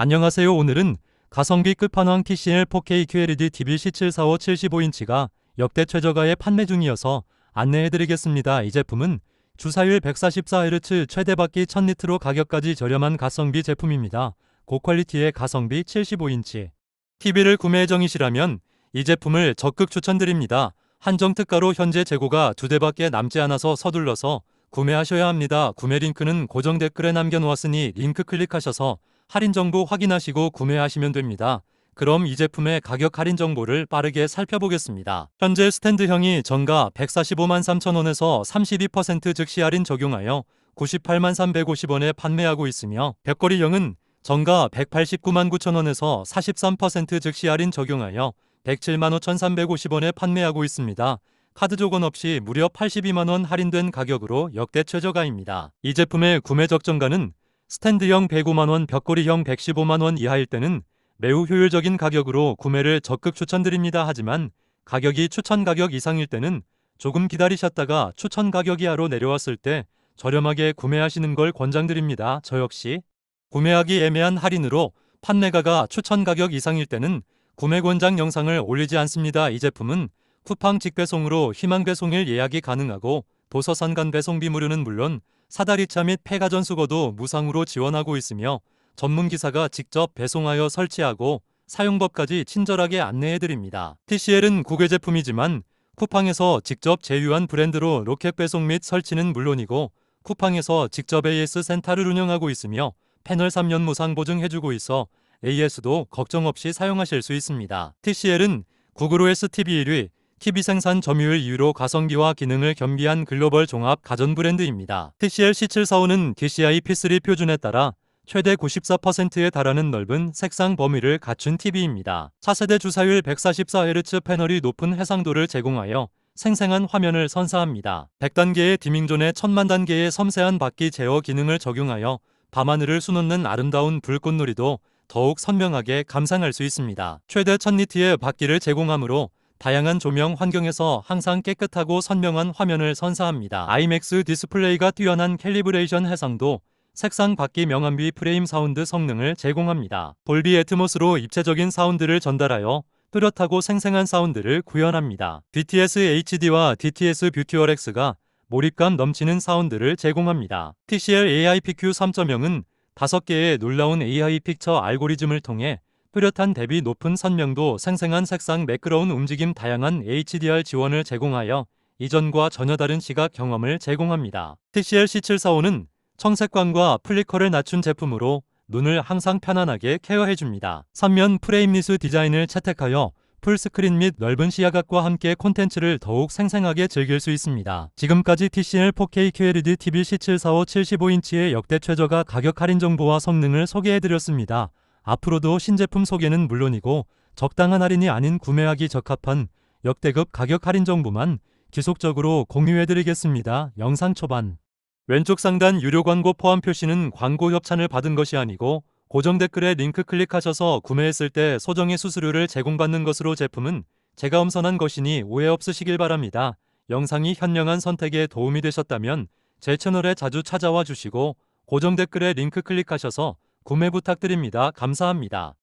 안녕하세요. 오늘은 가성비 끝판왕 TCL 4K QLED TV C745 75인치가 역대 최저가에 판매 중이어서 안내해드리겠습니다. 이 제품은 주사율 144Hz 최대 받기 1000리트로 가격까지 저렴한 가성비 제품입니다. 고퀄리티의 가성비 75인치. TV를 구매 예정이시라면 이 제품을 적극 추천드립니다. 한정 특가로 현재 재고가 두 대밖에 남지 않아서 서둘러서 구매하셔야 합니다. 구매 링크는 고정 댓글에 남겨놓았으니 링크 클릭하셔서 할인 정보 확인하시고 구매하시면 됩니다. 그럼 이 제품의 가격 할인 정보를 빠르게 살펴보겠습니다. 현재 스탠드형이 정가 145만 3천원에서 32% 즉시 할인 적용하여 98만 350원에 판매하고 있으며 벽걸이형은 정가 189만 9천원에서 43% 즉시 할인 적용하여 107만 5,350원에 판매하고 있습니다. 카드 조건 없이 무려 82만원 할인된 가격으로 역대 최저가입니다. 이 제품의 구매 적정가는 스탠드형 105만원, 벽걸이형 115만원 이하일 때는 매우 효율적인 가격으로 구매를 적극 추천드립니다. 하지만 가격이 추천 가격 이상일 때는 조금 기다리셨다가 추천 가격 이하로 내려왔을 때 저렴하게 구매하시는 걸 권장드립니다. 저 역시 구매하기 애매한 할인으로 판매가가 추천 가격 이상일 때는 구매 권장 영상을 올리지 않습니다. 이 제품은 쿠팡 직배송으로 희망 배송일 예약이 가능하고 도서산간 배송비 무료는 물론 사다리차 및 폐가전 수거도 무상으로 지원하고 있으며 전문 기사가 직접 배송하여 설치하고 사용법까지 친절하게 안내해드립니다. TCL은 국외 제품이지만 쿠팡에서 직접 제휴한 브랜드로 로켓 배송 및 설치는 물론이고 쿠팡에서 직접 AS 센터를 운영하고 있으며 패널 3년 무상 보증해주고 있어 AS도 걱정 없이 사용하실 수 있습니다. TCL은 구글 OS TV 1위, TV 생산 점유율 2위로 가성비와 기능을 겸비한 글로벌 종합 가전 브랜드입니다. TCL C745는 DCI P3 표준에 따라 최대 94%에 달하는 넓은 색상 범위를 갖춘 TV입니다. 차세대 주사율 144Hz 패널이 높은 해상도를 제공하여 생생한 화면을 선사합니다. 100단계의 디밍존에 1000만 단계의 섬세한 바퀴 제어 기능을 적용하여 밤하늘을 수놓는 아름다운 불꽃놀이도 더욱 선명하게 감상할 수 있습니다. 최대 1000니트의 바퀴를 제공하므로 다양한 조명 환경에서 항상 깨끗하고 선명한 화면을 선사합니다. IMAX 디스플레이가 뛰어난 캘리브레이션 해상도, 색상 바퀴 명암비 프레임 사운드 성능을 제공합니다. 볼비 애트모스로 입체적인 사운드를 전달하여 뚜렷하고 생생한 사운드를 구현합니다. DTS HD와 DTS 뷰티얼 X가 몰입감 넘치는 사운드를 제공합니다. TCL AIPQ 3.0은 5개의 놀라운 AI 픽처 알고리즘을 통해 뚜렷한 대비 높은 선명도, 생생한 색상, 매끄러운 움직임, 다양한 HDR 지원을 제공하여 이전과 전혀 다른 시각 경험을 제공합니다. TCL C745는 청색광과 플리커를 낮춘 제품으로 눈을 항상 편안하게 케어해줍니다. 삼면 프레임리스 디자인을 채택하여 풀스크린 및 넓은 시야각과 함께 콘텐츠를 더욱 생생하게 즐길 수 있습니다. 지금까지 TCL 4K QLED TV C745 75인치의 역대 최저가 가격 할인 정보와 성능을 소개해드렸습니다. 앞으로도 신제품 소개는 물론이고 적당한 할인이 아닌 구매하기 적합한 역대급 가격 할인 정보만 지속적으로 공유해드리겠습니다. 영상 초반 왼쪽 상단 유료 광고 포함 표시는 광고 협찬을 받은 것이 아니고 고정 댓글에 링크 클릭하셔서 구매했을 때 소정의 수수료를 제공받는 것으로 제품은 제가 엄선한 것이니 오해 없으시길 바랍니다. 영상이 현명한 선택에 도움이 되셨다면 제 채널에 자주 찾아와 주시고 고정 댓글에 링크 클릭하셔서 구매 부탁드립니다. 감사합니다.